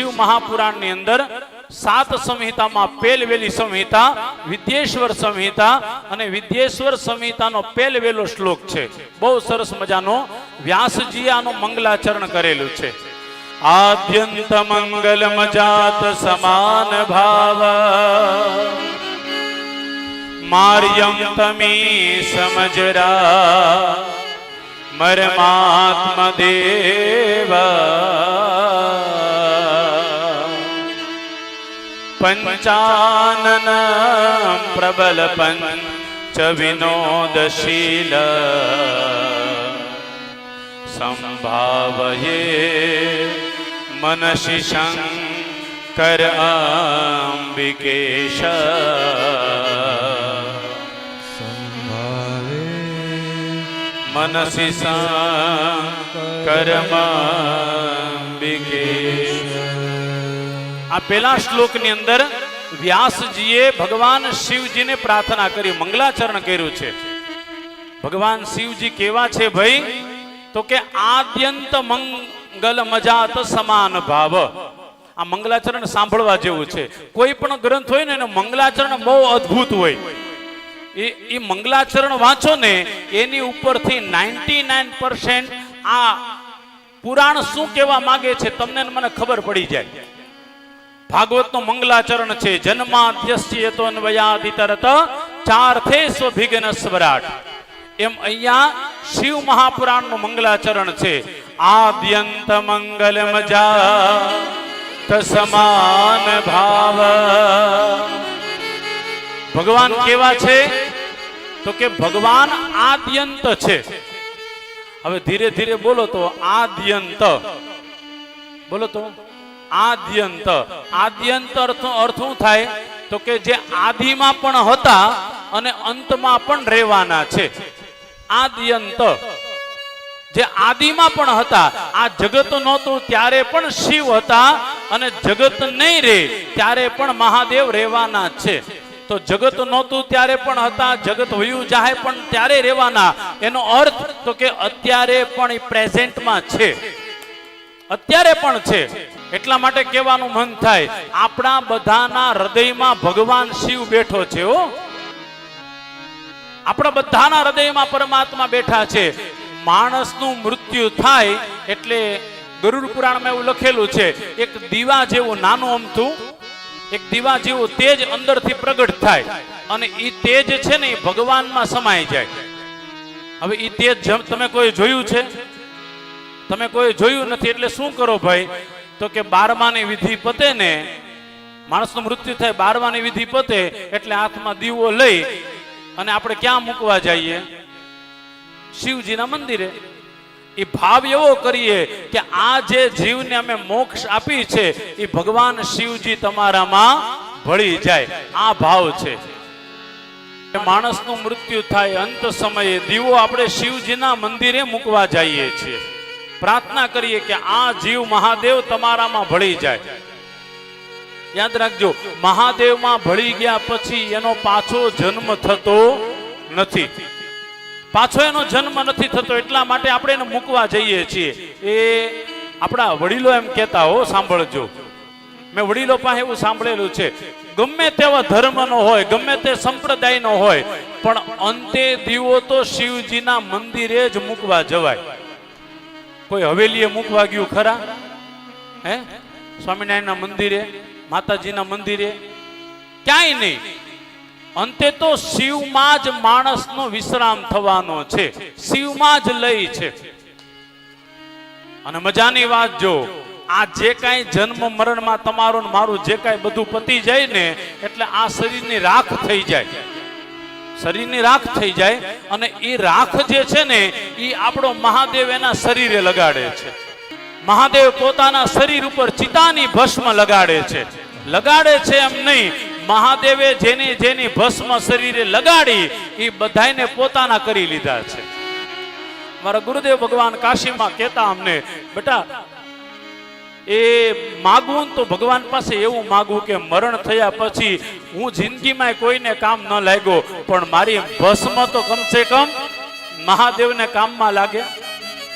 શિવ મહાપુરાણની અંદર સાત સંહિતામાં પેલવેલી સંહિતા, વિદ્યેશ્વર સંહિતા અને વિદ્યેશ્વર સંહિતાનો પેલવેલો શ્લોક છે. બહુ સરસ મજાનો વ્યાસજી આનું મંગલાચરણ કરેલું છે. આદ્યંત મંગલ મજાત સમાન ભાવ. માર્યમ તમી સમજરા. મરમાત્મ પંચાનન પ્રબલ પંચ વિનોદશીલ સંભાવયે મનસી શંકર અંબિકેશ મનસી કર્મંબિકેશ આ પેલા શ્લોકની અંદર વ્યાસજીએ ભગવાન શિવજીને પ્રાર્થના કરી, મંગલાચરણ કર્યું છે. ભગવાન શિવજી કેવા છે ભાઈ? તો કે આદ્યંત મંગલ મજાત સમાન ભાવ. આ મંગલાચરણ સાંભળવા જેવું છે. કોઈ પણ ગ્રંથ હોય ને, એનું મંગલાચરણ બહુ અદ્ભુત હોય. એ એ મંગલાચરણ વાંચો ને, એની ઉપરથી નાઇન્ટી નાઇન આ પુરાણ શું કહેવા માંગે છે, તમને મને ખબર પડી જાય. ભાગવતનું મંગલાચરણ છે. જન્માદ્યસ્ય તો અન્વયાદિતરત ચારથે સ્વભિઘ્ન સ્વરાટ. એમ અહીંયા શિવ મહાપુરાણનું મંગલાચરણ છે. આદ્યંત મંગલ મજા સમાન ભાવ. ભગવાન કેવા છે? તો કે ભગવાન આદ્યંત છે. હવે ધીરે ધીરે બોલો તો આદ્યંત. બોલો તો. આદ્યંત. આદ્યંત અર્થ અર્થ શું થાય? તો કે જે આદિમાં પણ હતા અને અંતમાં પણ રહેવાના છે. આદ્યંત. જે આદિમાં પણ હતા, આ જગત નહોતું, ત્યારે પણ શિવ હતા અને જગત નહીં રહે ત્યારે પણ મહાદેવ રહેવાના છે. તો જગત નહોતું, ત્યારે પણ હતા, જગત વયું જાહે પણ ત્યારે રહેવાના. એનો અર્થ તો કે અત્યારે પણ પ્રેઝન્ટમાં છે. અત્યારે પણ છે. એટલા માટે કહેવાનું મન થાય, આપણા બધાના હૃદયમાં ભગવાન શિવ બેઠો છે હો. આપણા બધાના હૃદયમાં પરમાત્મા બેઠા છે. માણસનું મૃત્યુ થાય એટલે ગરુડ પુરાણમાં એવું લખેલું છે, એક દીવા જેવું નાનું અમથું, એક દીવા જેવું તેજ અંદરથી પ્રગટ થાય અને એ તેજ છે ને એ ભગવાનમાં સમાઈ જાય. હવે એ તેજ તમે કોઈ જોયું છે? તમે કોઈ જોયું નથી, એટલે શું કરો ભાઈ? તો કે બારમાની વિધિ પતે ને, માણસનું મૃત્યુ થાય, બારમાની વિધિ પતે, એટલે હાથમાં દીવો લઈ અને આપણે ક્યાં મૂકવા જઈએ? શિવજીના મંદિરે. એ ભાવ એવો કરીએ કે આ જે જીવને અમે મોક્ષ આપી છે, એ ભગવાન શિવજી તમારામાં ભળી જાય. આ ભાવ છે. માણસનું મૃત્યુ થાય, અંત સમયે દીવો આપણે શિવજીના મંદિરે મૂકવા જઈએ છીએ. પ્રાર્થના કરીએ કે આ જીવ મહાદેવ તમારામાં ભળી જાય. યાદ રાખજો, મહાદેવમાં ભળી ગયા પછી એનો પાછો જન્મ થતો નથી. પાછો એનો જન્મ નથી થતો એટલા માટે આપણે એને મૂકવા જઈએ છીએ. એ આપણા વડીલો એમ કહેતા હો, સાંભળજો. મેં વડીલો પાસે એવું સાંભળેલું છે, ગમે તેવા ધર્મનો હોય, ગમે તે સંપ્રદાયનો હોય, પણ અંતે દીવો તો શિવજીના મંદિરે જ મૂકવા જવાય. કોઈ હવેલીએ મૂકવા ગયું ખરા? હે? સ્વામિનારાયણના મંદિરે, માતાજીના મંદિરે? ક્યાંય નહીં. અંતે તો શિવમાં જ માણસનો વિશ્રામ થવાનો છે. શિવમાં જ લઈ છે. અને મજાની વાત જો, આ જે કાંઈ જન્મ મરણમાં તમારું મારું જે કાંઈ બધું પતી જાય ને, એટલે આ શરીરની રાખ થઈ જાય. શરીરની રાખ થઈ જાય અને એ રાખ જે છે ને એ આપણો મહાદેવ એના શરીરે લગાડે છે. મહાદેવ પોતાના શરીર ઉપર ચિતાની ભસ્મ લગાડે છે. લગાડે છે એમ નહીં, મહાદેવે જેની જેની ભસ્મ શરીરે લગાડી એ બધાને પોતાના કરી લીધા છે. મારા ગુરુદેવ ભગવાન કાશીમાં કહેતા અમને, બેટા એ માગવું તો ભગવાન પાસે એવું માગવું કે મરણ થયા પછી હું જિંદગીમાં કોઈને કામ ન લાગ્યો, પણ મારી ભસ્મ તો કમસે કમ મહાદેવને કામમાં લાગે.